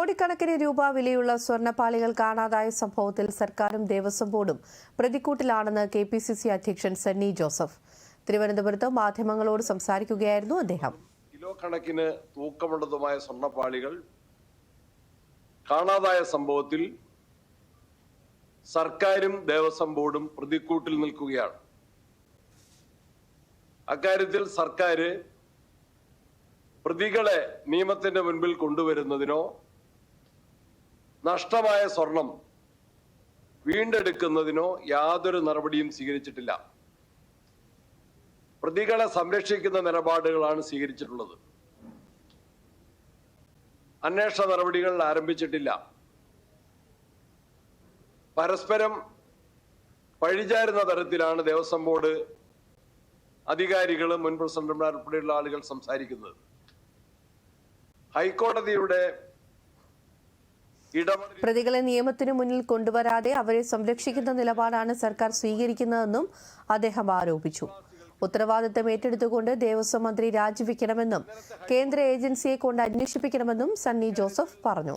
കോടിക്കണക്കിന് രൂപ വിലയുള്ള സ്വർണപ്പാളികൾ കാണാതായ സംഭവത്തിൽ സർക്കാരും ദേവസ്വം ബോർഡും പ്രതിക്കൂട്ടിലാണെന്ന് കെ പി സി സി അധ്യക്ഷൻ സണ്ണി ജോസഫ്. തിരുവനന്തപുരത്ത് മാധ്യമങ്ങളോട് സംസാരിക്കുകയായിരുന്നു അദ്ദേഹം. കിലോ കണക്കിന് തൂക്കമുള്ളതുമായ സ്വർണപ്പാളികൾ കാണാതായ സംഭവത്തിൽ സർക്കാരും ദേവസ്വം ബോർഡും പ്രതിക്കൂട്ടിൽ നിൽക്കുകയാണ്. അക്കാര്യത്തിൽ സർക്കാർ പ്രതികളെ നിയമത്തിന്റെ മുൻപിൽ കൊണ്ടുവരുന്നതിനോ നഷ്ടമായ സ്വർണം വീണ്ടെടുക്കുന്നതിനോ യാതൊരു നടപടിയും സ്വീകരിച്ചിട്ടില്ല. പ്രതികളെ സംരക്ഷിക്കുന്ന നിലപാടുകളാണ് സ്വീകരിച്ചിട്ടുള്ളത്. അന്വേഷണ നടപടികൾ ആരംഭിച്ചിട്ടില്ല. പരസ്പരം പഴിചാരുന്ന തരത്തിലാണ് ദേവസ്വം ബോർഡ് അധികാരികളും മുൻ പ്രസിഡന്റുമാർ ഉൾപ്പെടെയുള്ള ആളുകൾ സംസാരിക്കുന്നത്. ഹൈക്കോടതിയുടെ പ്രതികളെ നിയമത്തിനു മുന്നിൽ കൊണ്ടുവരാതെ അവരെ സംരക്ഷിക്കുന്ന നിലപാടാണ് സർക്കാർ സ്വീകരിക്കുന്നതെന്നും അദ്ദേഹം ആരോപിച്ചു. ഉത്തരവാദിത്തം ഏറ്റെടുത്തുകൊണ്ട് ദേവസ്വം മന്ത്രി രാജിവെക്കണമെന്നും കേന്ദ്ര ഏജൻസിയെ കൊണ്ട് അന്വേഷിപ്പിക്കണമെന്നും സണ്ണി ജോസഫ് പറഞ്ഞു.